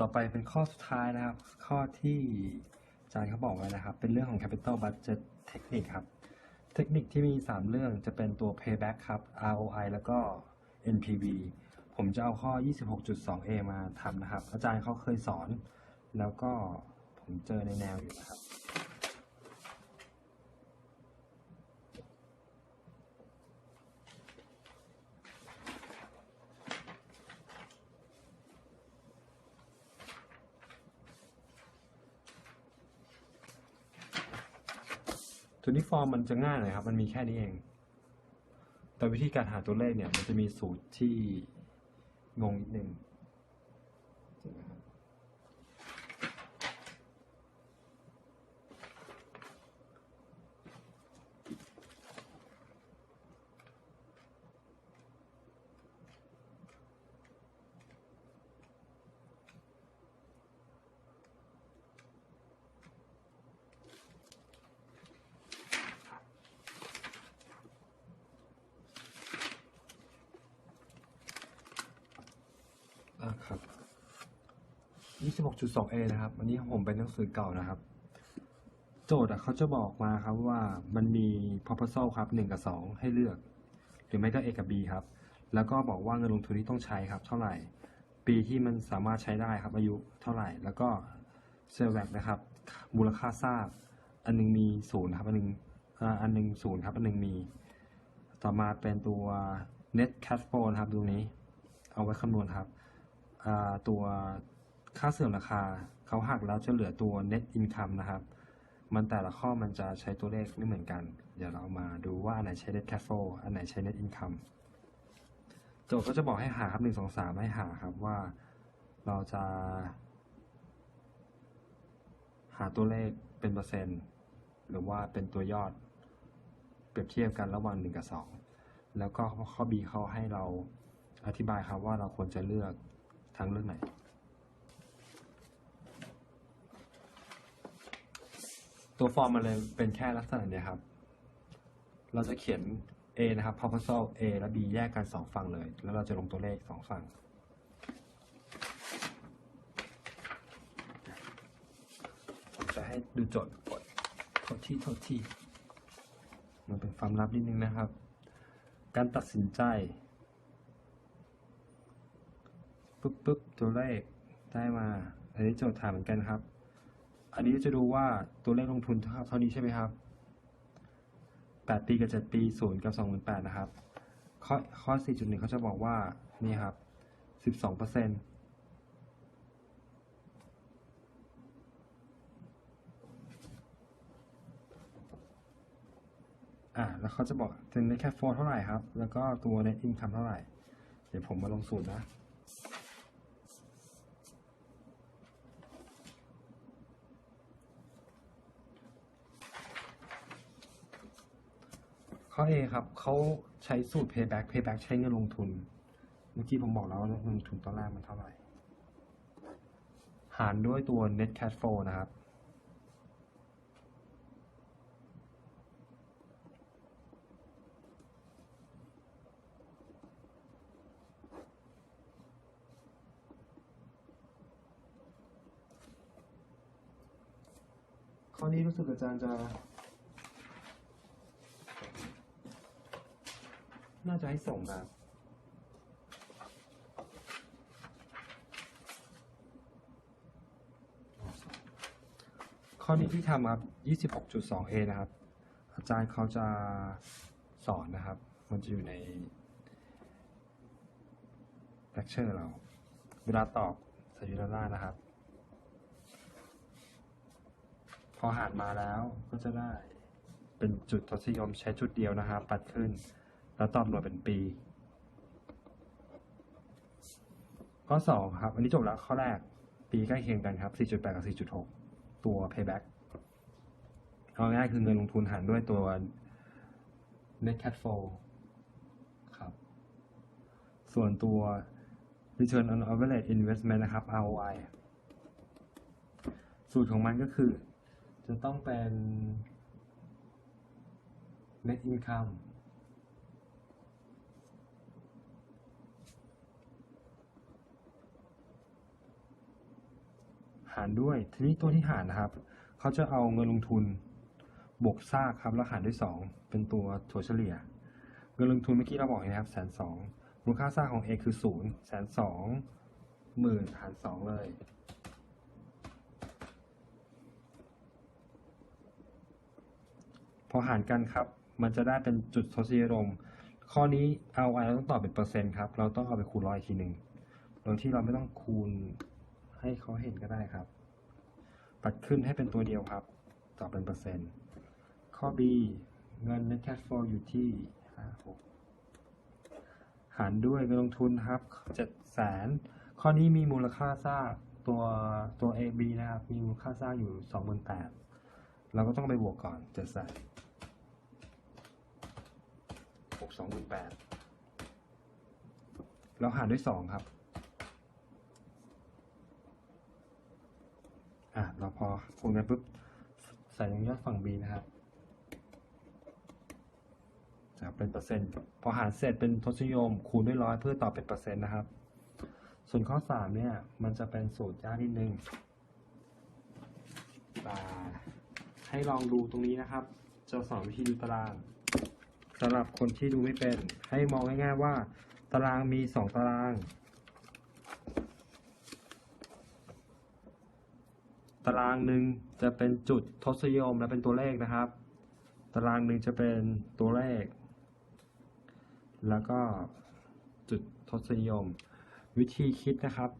ต่อไปเป็นข้อสุดท้ายนะครับ ข้อที่อาจารย์เขาบอกไว้นะครับ เป็นเรื่องของ capital budget technique ครับ เทคนิคที่มี 3 เรื่องจะเป็นตัว payback ครับ ROI แล้วก็ NPV ผมจะเอาข้อ 26.2a มาทำนะครับ อาจารย์เขาเคยสอน แล้วก็ผมเจอในแนวอยู่นะครับ ตัวนี้ฟอร์มมันจะง่ายหน่อยครับ มันมีแค่นี้เอง แต่วิธีการหาตัวเลขเนี่ย มันจะมีสูตรที่งงนิดนึงใช่ไหมครับอ่าครับ 26.2a นะครับ อันนี้ผมเป็นหนังสือเก่านะครับ โจทย์อะเขาจะบอกมาครับว่ามันมี proposal ครับ 1 กับ 2 ให้เลือก หรือไม่ก็ A กับ B ครับ แล้วก็บอกว่าเงินลงทุนที่ต้องใช้ครับ เท่าไหร่ ปีที่มันสามารถใช้ได้ครับ อายุเท่าไหร่ แล้วก็เซลแวกนะครับ มูลค่าทราบ อันหนึงมีศูนย์ครับ อันหนึงอ่าอันหนึงศูนย์ครับ อันหนึงมี ต่อมาเป็นตัว net cash flow นะครับตรงนี้ เอาไว้คำนวณครับตัว ค่าเสื่อมราคาเขาหักแล้วจะเหลือตัว net income นะครับ มันแต่ละข้อมันจะใช้ตัวเลขไม่เหมือนกัน เดี๋ยวเรามาดูว่าอันไหนใช้ net cash flow อันไหนใช้ net income โจทย์ก็จะบอกให้หาครับหนึ่งสองสามให้หาครับว่าเราจะ หาตัวเลขเป็นเปอร์เซ็นต์หรือว่าเป็นตัวยอด เปรียบเทียบกันระหว่างหนึ่งกับสองแล้วก็ข้อ B เขาให้เราอธิบายครับว่าเราควรจะเลือกทางเลือกไหน ตัวฟอร์มมันเลยเป็นแค่ลักษณะเนี้ยครับ เราจะเขียน A นะครับ proposal A และ B แยกกันสองฝั่งเลย แล้วเราจะลงตัวเลขสองฝั่ง จะให้ดูโจทย์กดโทษที่โทษที่ มันเป็นความลับนิดนึงนะครับ การตัดสินใจปุ๊บปุ๊บตัวเลขได้มา อันนี้โจทย์ถามเหมือนกันครับ อันนี้จะดูว่าตัวเลขลงทุนเท่าเท่านี้ใช่ไหมครับ8ปีกับ7ปี0กับ28,000นะครับ ข้อข้อ 4.1 เขาจะบอกว่า นี่ครับ 12เปอร์เซ็นต์อ่าแล้วเขาจะบอกถึง net cash flow เท่าไหร่ครับ แล้วก็ตัว net income เท่าไหร่ เดี๋ยวผมมาลงสูตรนะ ข้อ A ครับเขาใช้สูตร payback payback ใช้เงินลงทุน เมื่อกี้ผมบอกแล้วว่าเงินลงทุนตอนแรกมันเท่าไหร่ หารด้วยตัว net cash flow นะครับ ข้อนี้รู้สึกอาจารย์จะ น่าจะให้ส่งครับ ข้อนี้ที่ทำครับ 26.2a นะครับ อาจารย์เขาจะสอนนะครับ มันจะอยู่ใน lecture เรา เวลาตอบสยู่ด้านล่านะครับ พอหารมาแล้วก็จะได้เป็นจุดทศนิยมใช้จุดเดียวนะครับ ปัดขึ้น แล้วตอบหน่วยเป็นปี ข้อสองครับ อันนี้จบแล้วข้อแรก ปีใกล้เคียงกันครับ 4.8 กับ 4.6 ตัว payback เอาง่ายๆคือเงินลงทุนหารด้วยตัว net cash flow ครับ ส่วนตัว return on average investment นะครับ ROI สูตรของมันก็คือ จะต้องเป็น net income ารด้วย ทีนี้ตัวที่หารนะครับ เขาจะเอาเงินลงทุนบวกซากครับแล้วหารด้วยสองเป็นตัวถัวเฉลี่ย เงินลงทุนเมื่อกี้เราบอกนะครับแสนสองมูลค่าซากของ A คือศูนย์แสนสองหมื่นหารสองเลย พอหารกันครับ มันจะได้เป็นจุดทศนิยมข้อนี้เอาไว้เราต้องตอบเป็นเปอร์เซ็นต์ครับ เราต้องเอาไปคูณร้อยอีกทีหนึ่งโดยที่เราไม่ต้องคูณให้เขาเห็นก็ได้ครับ ปัดขึ้นให้เป็นตัวเดียวครับ ตอบเป็นเปอร์เซ็นต์ ข้อ B เงิน net cash flow อยู่ที่ห้าหกหารด้วยเงินลงทุนครับเจ็ดแสนข้อนี้มีมูลค่าซากตัวตัว A B นะครับ มีมูลค่าซากอยู่สองหมื่นแปดเราก็ต้องไปบวกก่อนเจ็ดแสนบวกสองหมื่นแปดเราหารด้วยสองครับ อะเราพอคูณกันปุ๊บใส่ลงยอดฝั่ง B นะครับจะเป็นเปอร์เซ็นต์พอหารเสร็จเป็นทศนิยมคูณด้วยร้อยเพื่อตอบเป็นเปอร์เซ็นต์นะครับ ส่วนข้อสามเนี่ย มันจะเป็นสูตรยากนิดนึงแต่ให้ลองดูตรงนี้นะครับ จะสอนวิธีดูตารางสำหรับคนที่ดูไม่เป็น ให้มองง่ายๆว่า ตารางมีสองตาราง ตารางหนึ่งจะเป็นจุดทศนิยมและเป็นตัวเลขนะครับ ตารางหนึ่งจะเป็นตัวเลข แล้วก็จุดทศนิยม วิธีคิดนะครับ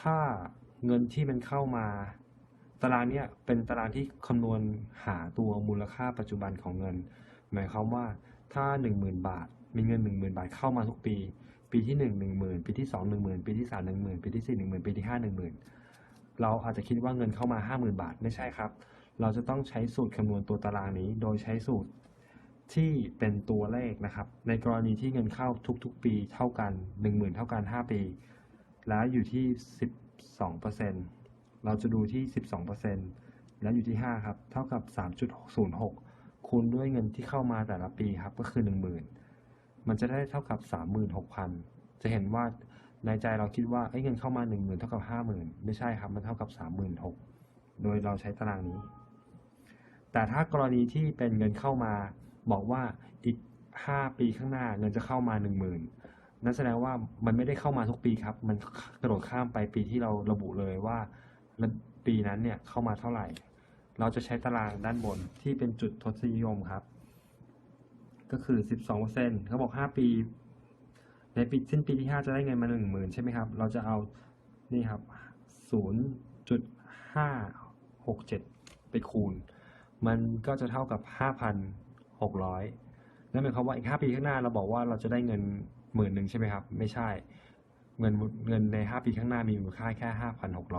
ถ้าเงินที่มันเข้ามาตารางเนี้ยเป็นตารางที่คำนวณหาตัวมูลค่าปัจจุบันของเงิน หมายความว่าถ้า 10,000 บาท มีเงิน 10,000 บาทเข้ามาทุกปี ปีที่ 1 10,000 ปีที่ 2 10,000 ปีที่ 3 10,000 ปีที่ 4 10,000 ปีที่ 5 10,000 เราอาจจะคิดว่าเงินเข้ามา 50,000 บาทไม่ใช่ครับ เราจะต้องใช้สูตรคำนวณตัวตารางนี้ โดยใช้สูตรที่เป็นตัวเลขนะครับ ในกรณีที่เงินเข้าทุกๆ ปีเท่ากัน 10,000 เท่ากัน 5 ปี แล้วอยู่ที่ 12%เราจะดูที่ 12%แล้วอยู่ที่ 5 ครับ เท่ากับ 3.06 คูณด้วยเงินที่เข้ามาแต่ละปีครับ ก็คือ 10,000 มันจะได้เท่ากับ 36,000 จะเห็นว่า ในใจเราคิดว่าเอ้เงินเข้ามา10,000เท่ากับ50,000ไม่ใช่ครับ มันเท่ากับ 36,000โดยเราใช้ตารางนี้ แต่ถ้ากรณีที่เป็นเงินเข้ามา บอกว่าอีก 5 ปีข้างหน้าเงินจะเข้ามา 10,000นั่นแสดงว่ามันไม่ได้เข้ามาทุกปีครับ มันกระโดดข้ามไปปีที่เราระบุเลยว่าปีนั้นเนี่ยเข้ามาเท่าไหร่ เราจะใช้ตารางด้านบนที่เป็นจุดทศนิยมครับ ก็คือ 12%เขาบอก 5 ปี ในปีสิ้นปีที่ 5 จะได้เงินมา 10,000 ใช่ไหมครับ เราจะเอานี่ครับ 0.567 ไปคูณ มันก็จะเท่ากับ 5,600 นั่นหมายความว่าอีก 5 ปีข้างหน้าเราบอกว่าเราจะได้เงินหมื่นหนึ่งใช่ไหมครับ ไม่ใช่ เงินเงินใน 5 ปีข้างหน้ามีมูลค่าแค่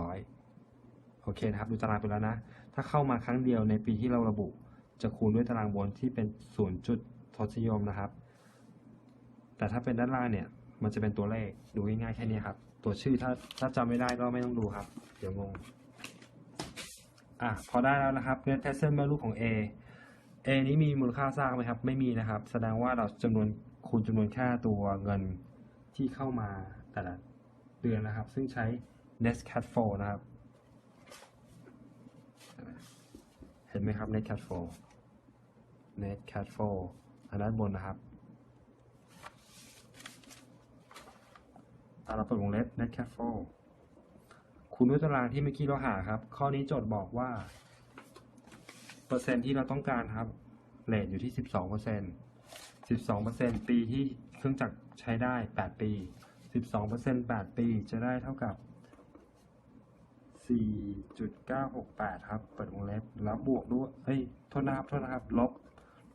5,600 โอเคนะครับ ดูตารางไปแล้วนะ ถ้าเข้ามาครั้งเดียวในปีที่เราระบุ จะคูณด้วยตารางบนที่เป็น 0 จุดทศนิยมนะครับ แต่ถ้าเป็นด้านล่างเนี่ย มันจะเป็นตัวเลขดูง่ายๆแค่นี้ครับ ตัวชื่อถ้าถ้าจำไม่ได้ก็ไม่ต้องดูครับ เดี๋ยวงงอะพอได้แล้วนะครับ net present value ของ A A นี้มีมูลค่าซากไหมครับ ไม่มีนะครับ แสดงว่าเราจำนวนคูณจำนวนค่าตัวเงินที่เข้ามาแต่ละเดือนนะครับ ซึ่งใช้ net cash flow นะครับ เห็นไหมครับ net cash flow net cash flow อันด้านบนนะครับาเราเปิดวงเล็บ net cash flow คูณด้วยตารางที่เมื่อกี้เราหาครับ ข้อนี้โจทย์บอกว่า เปอร์เซ็นต์ที่เราต้องการครับเรทอยู่ที่ 12เปอร์เซ็นต์12เปอร์เซ็นต์ปีที่เครื่องจักรใช้ได้ 8 ปี 12เปอร์เซ็นต์8ปีจะได้เท่ากับ 4.968 ครับ เปิดวงเล็บ แล้วบวกด้วยเอ้ย โทษนะครับ โทษนะครับ ลบ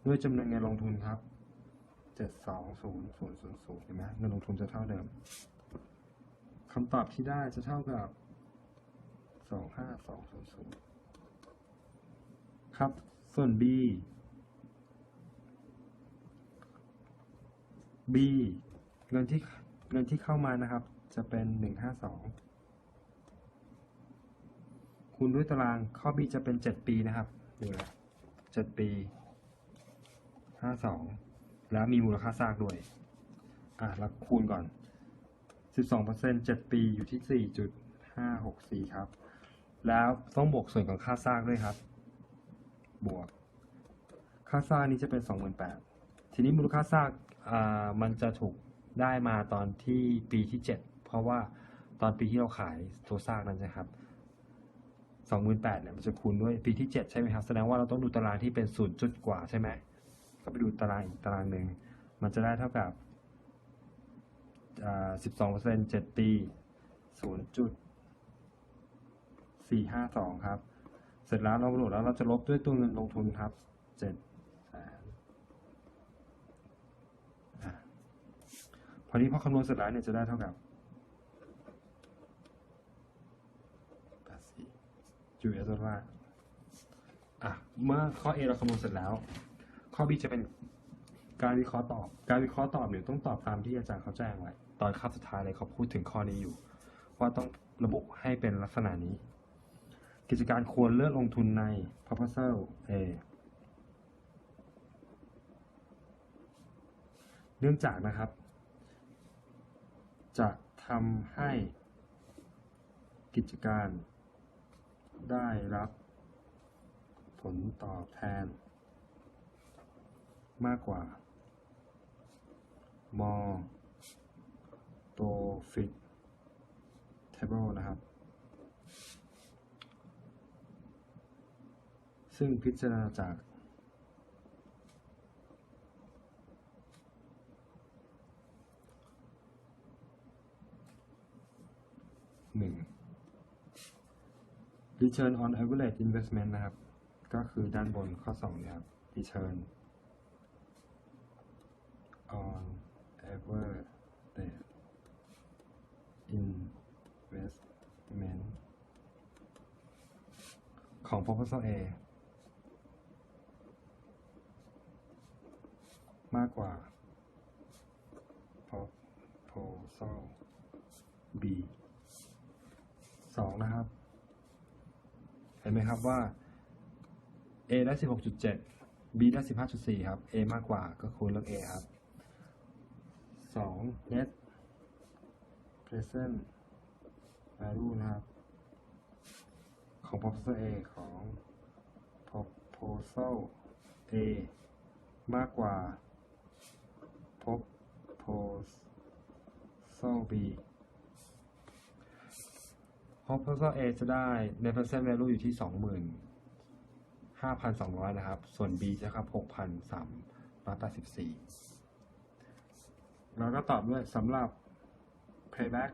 ด้วยจำนวนเงินลงทุนครับ 720,000เห็นไหมเงินลงทุนจะเท่าเดิม คำตอบที่ได้จะเท่ากับ 25200 ครับ ส่วน B B เงินที่เงินที่เข้ามานะครับ จะเป็น 152 คูณด้วยตารางข้อ B จะเป็น 7 ปีนะครับดูนะ7ปี 52 แล้วมีมูลค่าซากด้วย อะ แล้วคูณก่อน 12% 7 ปีอยู่ที่ 4.564 ครับ แล้วต้องบวกส่วนของค่าซากด้วยครับ บวก ค่าซากนี้จะเป็น 28,000 ทีนี้มูลค่าซากอ่ามันจะถูกได้มาตอนที่ปีที่ 7 เพราะว่าตอนปีที่เราขายตัวซากนั้นนะครับ28,000เนี่ยมันจะคูณด้วยปีที่ 7 ใช่ไหมครับ แสดงว่าเราต้องดูตารางที่เป็น0จุดกว่าใช่ไหมก็ไปดูตารางอีกตารางหนึ่ง มันจะได้เท่ากับ อ่า12% 7ปี0จุด452ครับ เสร็จแล้วเรากำหนดแล้วเราจะลบด้วยตัวเงินลงทุนครับ7แสนอะพอนี้พอคำนวณเสร็จแล้วเนี่ยจะได้เท่ากับ84จุดเอสว่าอะ เมื่อข้อ A เราคำนวณเสร็จแล้ว ข้อ B จะเป็นการวิเคราะห์ตอบ การวิเคราะห์ตอบเนี่ยต้องตอบตามที่อาจารย์เขาแจ้งไว้ ตอนคาบสุดท้ายเลยเขาพูดถึงข้อนี้อยู่ ว่าต้องระบุให้เป็นลักษณะนี้ กิจการควรเลือกลงทุนใน proposal A เนื่องจากนะครับ จะทำให้กิจการได้รับผลตอบแทน มากกว่ามอ โตฟิตเทเบิลนะครับ ซึ่งพิจารณาจากหนึ่ง return on average investment นะครับ ก็คือด้านบนข้อ2เนี่ยครับ return on average investment ของ proposal A มากกว่า proposal B สองนะครับ เห็นไหมครับว่า A ได้ 16.7 B ได้ 15.4 ครับ A มากกว่าก็คูณเลือก A ครับ2 net present value นะครับ ของ proposal A ของ proposal A มากกว่า proposal B proposal A จะได้ net present value อยู่ที่ 25,200 นะครับ ส่วน B จะครับ 6,384แล้วก็ตอบด้วยสำหรับ payback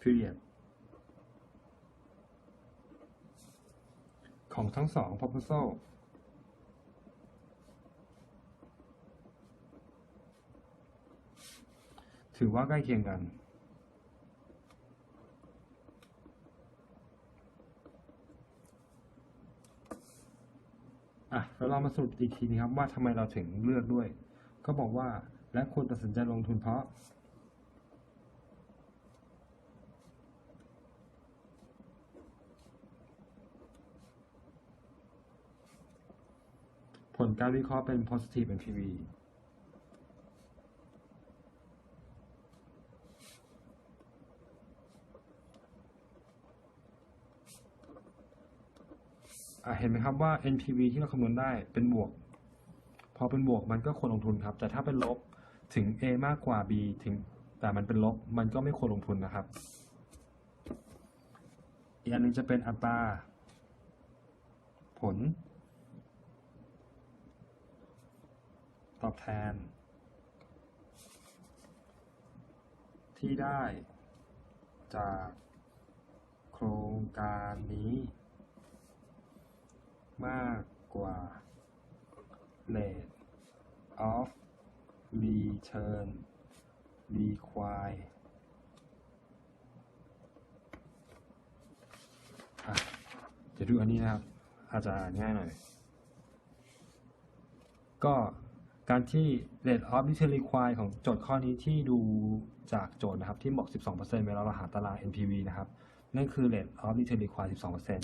period ของทั้งสอง proposal ถือว่าใกล้เคียงกัน อะแล้วเรามาสรุปอีกทีนะครับว่าทำไมเราถึงเลือกด้วย ก็บอกว่า และควรตัดสินใจลงทุนเพราะ ผลการวิเคราะห์เป็น positive NPV เห็นไหมครับว่า NPV ที่เราคำนวณได้เป็นบวก พอเป็นบวกมันก็ควรลงทุนครับ แต่ถ้าเป็นลบ ถึง A มากกว่า B ถึงแต่มันเป็นลบ มันก็ไม่ควรลงทุนนะครับ อีกอันหนึงจะเป็นอัตราผล ตอบแทน ที่ได้จากโครงการนี้ มากกว่า rate of return required อะเดี๋ยวดูอันนี้นะครับ อาจจะอ่านง่ายหน่อย ก็การที่ rate of return required ของโจทย์ข้อนี้ที่ดูจากโจทย์นะครับ ที่บอก 12%เวลาเราหาตาราง NPV นะครับ นั่นคือ rate of return required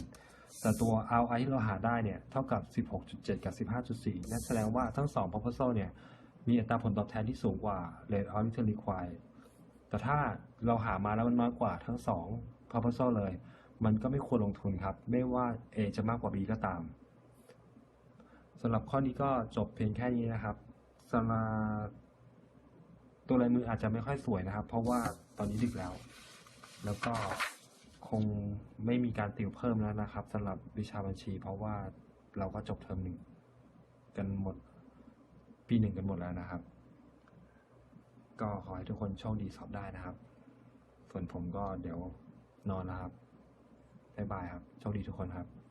12%แต่ตัว ROI ที่เราหาได้เนี่ย เท่ากับ 16.7 กับ 15.4 นั่นแสดงว่าทั้ง 2 proposal เนี่ย มีอัตราผลตอบแทนที่สูงกว่า rate of return required แต่ถ้าเราหามาแล้วมันน้อยกว่าทั้ง2 proposal เลย มันก็ไม่ควรลงทุนครับ ไม่ว่า A จะมากกว่า B ก็ตามสำหรับข้อนี้ก็จบเพียงแค่นี้นะครับสำหรับตัวลายมืออาจจะไม่ค่อยสวยนะครับ เพราะว่าตอนนี้ดึกแล้ว แล้วก็คงไม่มีการติวเพิ่มแล้วนะครับสำหรับวิชาบัญชี เพราะว่าเราก็จบเทอมหนึ่งกันหมด ปีหนึ่งกันหมดแล้วนะครับ ก็ขอให้ทุกคนโชคดีสอบได้นะครับ ส่วนผมก็เดี๋ยวนอนแล้วครับบ๊ายบายครับ โชคดีทุกคนครับ